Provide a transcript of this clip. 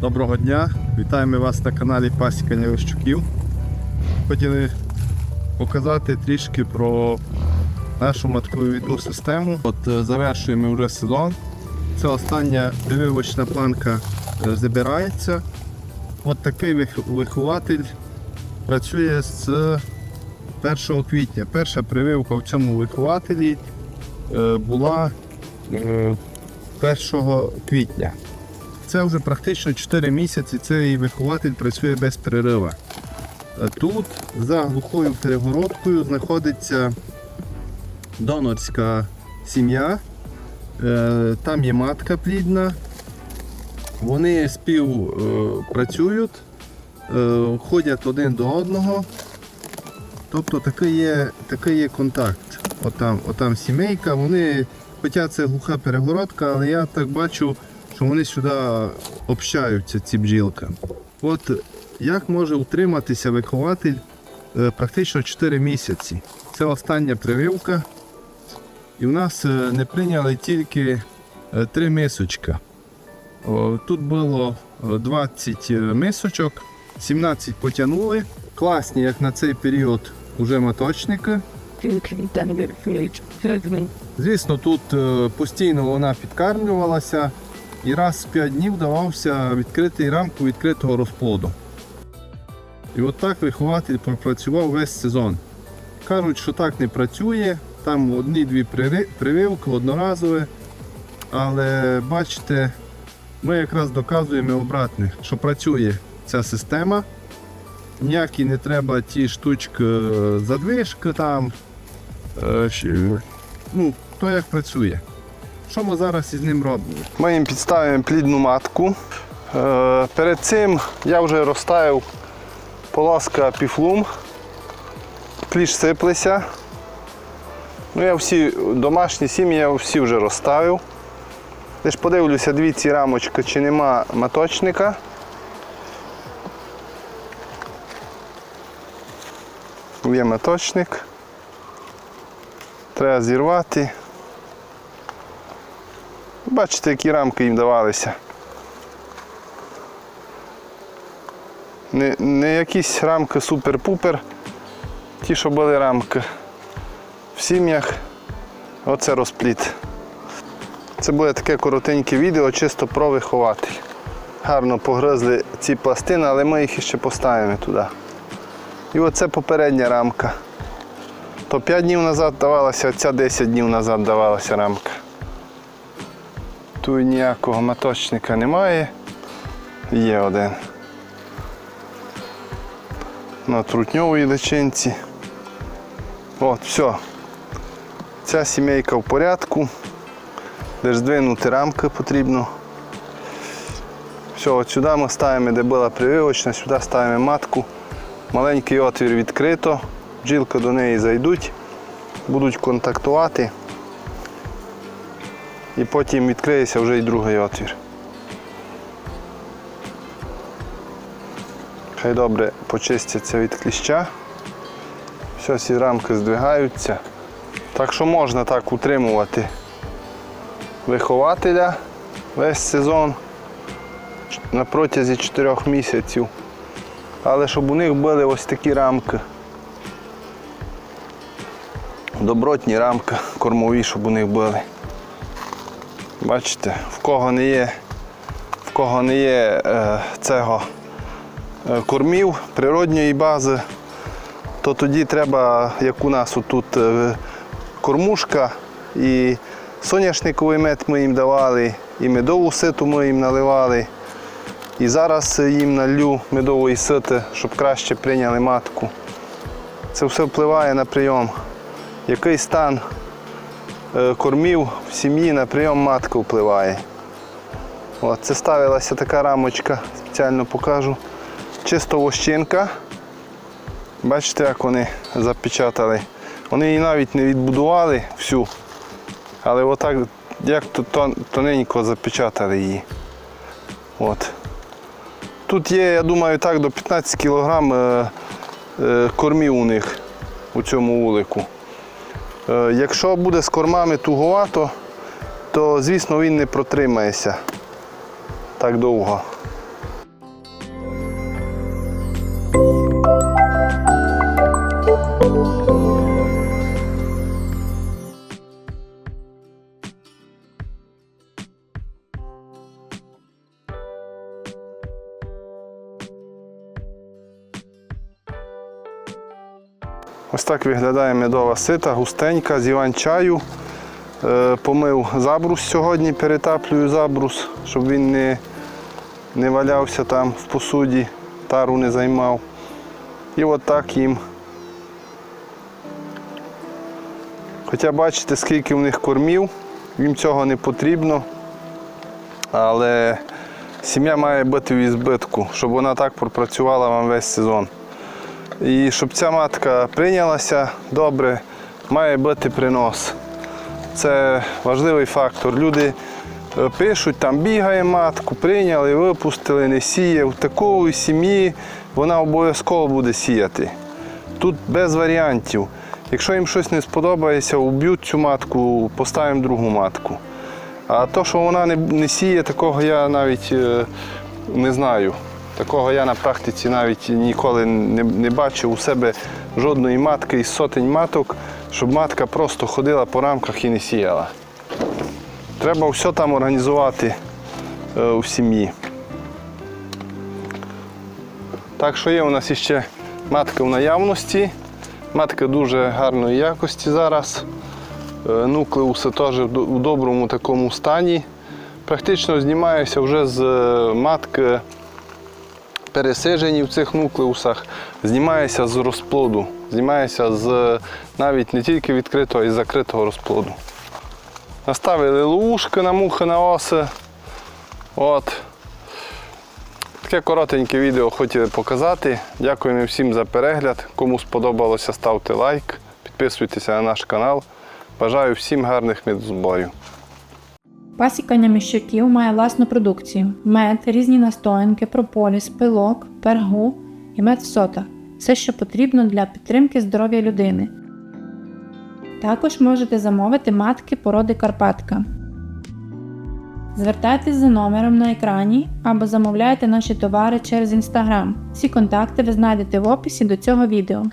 Доброго дня! Вітаємо вас на каналі Пасіка Левищуків. Хотіли показати трішки про нашу матковідну систему. От е, завершуємо вже сезон. Це остання прививочна планка е, забирається. От такий вихователь працює з 1 квітня. Перша прививка в цьому вихователі е, була е, 1 квітня. Це вже практично 4 місяці цей вихователь працює без перерива. Е, Тут за глухою перегородкою знаходиться донорська сім'я. Е, Там є матка плідна. Вони співпрацюють, е, ходять один до одного. Тобто такий є, такий є контакт. Отам, отам сімейка, вони, хоча це глуха перегородка, але я так бачу, що вони сюди общаються, ці бджілки. От як може утриматися вихователь е, практично 4 місяці. Це остання прививка. І в нас е, не прийняли тільки 3 мисочка. Тут було е, 20 мисочок, 17 потягнули. Класні, як на цей період, уже моточники. Звісно, тут е, постійно вона підкармлювалася і раз в 5 днів давався відкритий рамку відкритого розплоду. І от так вихователь пропрацював весь сезон. Кажуть, що так не працює, там одні-дві прививки, одноразові. Але бачите, ми якраз доказуємо обратне, що працює ця система. Ніякі не треба ті штучки е, задвижки там. Е, Ну, то як працює. Що ми зараз із ним робимо? Ми їм підставимо плідну матку. Е, Перед цим я вже розставив полоска піфлум. Кліш сиплеся. Ну, я всі домашні сім'ї я всі вже розставив. Лиш подивлюся дві ці рамочки, чи нема маточника. Є маточник. Треба зірвати. Бачите, які рамки їм давалися. Не, не якісь рамки супер-пупер. Ті, що були рамки в сім'ях. Оце розпліт. Це буде таке коротеньке відео, чисто про вихователь. Гарно погризли ці пластини, але ми їх ще поставимо туди. І оце попередня рамка. То 5 днів назад давалася, а ця 10 днів назад давалася рамка. Тут ніякого маточника немає. Є один. На трутньовій личинці. От, все. Ця сімейка в порядку. Де ж здвинути рамки потрібно. Все, от сюди ми ставимо, де була прививочна, сюди ставимо матку. Маленький отвір відкрито, бджілки до неї зайдуть, будуть контактувати і потім відкриється вже і другий отвір. Хай добре почистяться від кліща. Все, всі рамки здвигаються. Так що можна так утримувати вихователя весь сезон на протязі 4 місяців. Але щоб у них були ось такі рамки. Добротні рамки, кормові, щоб у них були. Бачите, в кого не є, в кого не є е, цього е, кормів природньої бази, то тоді треба, як у нас тут е, кормушка і соняшниковий мед ми їм давали, і медову ситу ми їм наливали. І зараз їм налью медової сити, щоб краще прийняли матку. Це все впливає на прийом. Який стан кормів в сім'ї на прийом матки впливає. От, це ставилася така рамочка, спеціально покажу. Чисто вощинка. Бачите, як вони запечатали. Вони її навіть не відбудували всю, але отак, як то тоненько запечатали її. От. Тут є, я думаю, так, до 15 кг е, е, кормів у них у цьому вулику. Е, якщо буде з кормами туговато, то звісно він не протримається так довго. Thank you. Ось так виглядає медова сита, густенька, з іван-чаю. Е, Помив забрус сьогодні, перетаплюю забрус, щоб він не, не валявся там в посуді, тару не займав. І от так їм. Хоча бачите, скільки в них кормів, їм цього не потрібно. Але сім'я має бути в ізбитку, щоб вона так пропрацювала вам весь сезон. І щоб ця матка прийнялася добре, має бути принос. Це важливий фактор. Люди е, пишуть, там бігає матку, прийняли, випустили, не сіє. В такої сім'ї вона обов'язково буде сіяти. Тут без варіантів. Якщо їм щось не сподобається, уб'ють цю матку, поставимо другу матку. А то, що вона не, сіє, такого я навіть е, не знаю. Такого я на практиці навіть ніколи не, не бачив у себе жодної матки із сотень маток, щоб матка просто ходила по рамках і не сіяла. Треба все там організувати е, у сім'ї. Так що є у нас іще матка в наявності. Матка дуже гарної якості зараз. Е, Нуклеуси теж у доброму такому стані. Практично знімаюся вже з е, матки пересиджені в цих нуклеусах, знімається з розплоду, знімається з навіть не тільки відкритого, а й закритого розплоду. Наставили ловушки на мухи на оси. От. Таке коротеньке відео хотіли показати. Дякуємо всім за перегляд. Кому сподобалося, ставте лайк, підписуйтеся на наш канал. Бажаю всім гарних медозборів. Пасікання міщуків має власну продукцію: мед, різні настоянки, прополіс, пилок, пергу і мед в сотах все, що потрібно для підтримки здоров'я людини. Також можете замовити матки породи Карпатка. Звертайтесь за номером на екрані або замовляйте наші товари через Instagram. Всі контакти ви знайдете в описі до цього відео.